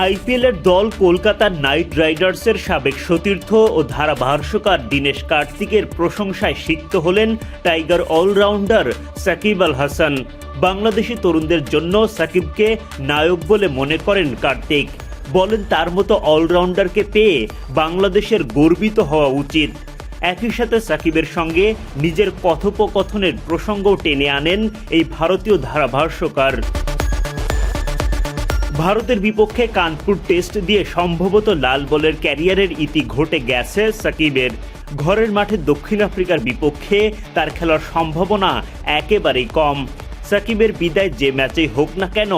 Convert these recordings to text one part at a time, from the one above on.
আইপিএলের দল কলকাতার নাইট রাইডার্সের সাবেক সতীর্থ ও ধারাভাষ্যকার দীনেশ কার্তিকের প্রশংসায় সিক্ত হলেন টাইগার অলরাউন্ডার সাকিব আল হাসান। বাংলাদেশি তরুণদের জন্য সাকিবকে নায়ক বলে মনে করেন কার্তিক। বলেন, তার মতো অলরাউন্ডারকে পেয়ে বাংলাদেশের গর্বিত হওয়া উচিত। একই সাথে সাকিবের সঙ্গে নিজের কথোপকথনের প্রসঙ্গও টেনে আনেন এই ভারতীয় ধারাভাষ্যকার ভারতের বিপক্ষে কানপুর টেস্ট দিয়ে সম্ভবত লাল বলের ক্যারিয়ারের ইতি ঘটে গেছে সাকিবের। ঘরের মাঠে দক্ষিণ আফ্রিকার বিপক্ষে তার খেলার সম্ভাবনা একেবারেই কম। সাকিবের বিদায় যে ম্যাচেই হোক না কেন,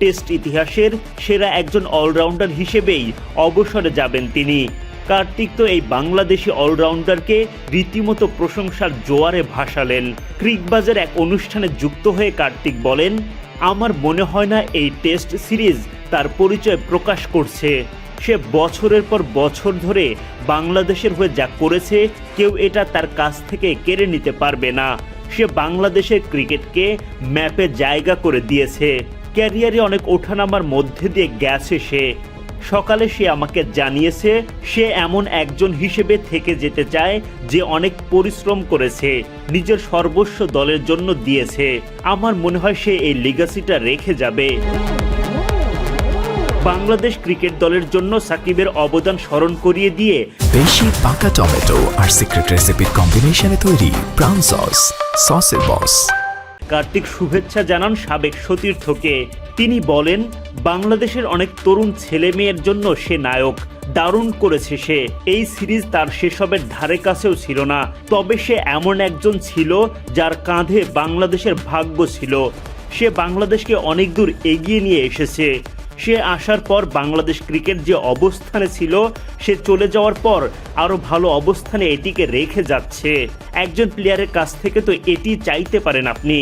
টেস্ট ইতিহাসের সেরা একজন অলরাউন্ডার হিসেবেই অবসরে যাবেন তিনি। কার্তিক তো এই বাংলাদেশি অলরাউন্ডারকে রীতিমতো প্রশংসার জোয়ারে ভাসালেন। ক্রিকবাজের এক অনুষ্ঠানে যুক্ত হয়ে কার্তিক বলেন আমার মনে হয় না এই টেস্ট সিরিজ তার পরিচয় প্রকাশ করছে। সে বছরের পর বছর ধরে বাংলাদেশের হয়ে যা করেছে, কেউ এটা তার কাছ থেকে কেড়ে নিতে পারবে না। সে বাংলাদেশের ক্রিকেটকে ম্যাপে জায়গা করে দিয়েছে। ক্যারিয়ারে অনেক ওঠানামার মধ্যে দিয়ে গেছে সে। সকালে সে আমাকে জানিয়েছে, সে এমন একজন হিসেবে থেকে যেতে চায় যে অনেক পরিশ্রম করেছে, নিজের সর্বস্ব দলের জন্য দিয়েছে। আমার মনে হয় সে এই লিগাসিটা রেখে যাবে। বাংলাদেশ ক্রিকেট দলের জন্য সাকিবের অবদান স্মরণ করিয়ে দিয়ে বেশি পাকা টমেটো আর সিক্রেট রেসিপির কম্বিনেশনে তৈরি ব্রাউন সস সসের বস কার্তিক শুভেচ্ছা জানান সাবেক সতীর্থকে। তিনি বলেন, বাংলাদেশের অনেক তরুণ ছেলে মেয়ের জন্য সে নায়ক, দারুণ করেছে সে। এই সিরিজ তার সেসবের ধারে কাছেও ছিল না। তবে সে এমন একজন ছিল যার কাঁধে বাংলাদেশের ভাগ্য ছিল। সে বাংলাদেশকে অনেক দূর এগিয়ে নিয়ে এসেছে। সে আসার পর বাংলাদেশ ক্রিকেট যে অবস্থানে ছিল, সে চলে যাওয়ার পর আরও ভালো অবস্থানে এটিকে রেখে যাচ্ছে। একজন প্লেয়ারের কাছ থেকে তো এটি চাইতে পারেন আপনি।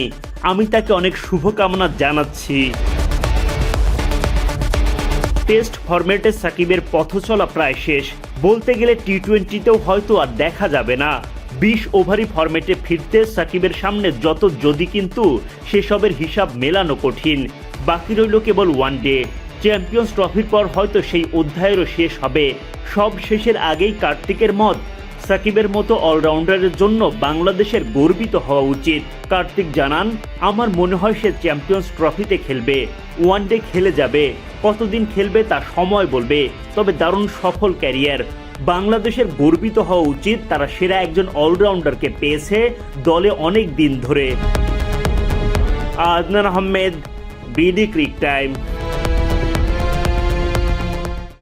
আমি তাকে অনেক শুভকামনা জানাচ্ছি। টেস্ট ফরম্যাটে সাকিবের পথ চলা প্রায় শেষ। বলতে গেলে টি টোয়েন্টিতেও হয়তো আর দেখা যাবে না। বিশ ওভারই ফরম্যাটে ফিরতে সাকিবের সামনে যত যদি কিন্তু সেসবের হিসাব মেলানো কঠিন। বাকি রইল কেবল ওয়ান ডে চ্যাম্পিয়ন্স ট্রফির পর হয়তো সেই অধ্যায়েরও শেষ হবে। সব শেষের আগেই কার্তিকের মত, সাকিবের মতো অলরাউন্ডারের জন্য বাংলাদেশের গর্বিত হওয়া উচিত। কার্তিক জানান, আমার মনে হয় সে চ্যাম্পিয়ন্স ট্রফিতে খেলবে ওয়ান ডে খেলে যাবে, কতদিন খেলবে তা সময় বলবে, তবে দারুণ সফল ক্যারিয়ার বাংলাদেশের গর্বিত হওয়া উচিত, তারা সেরা একজন অলরাউন্ডারকে পেয়েছে দলে অনেক দিন ধরে। Adnan Ahmed BD Crictime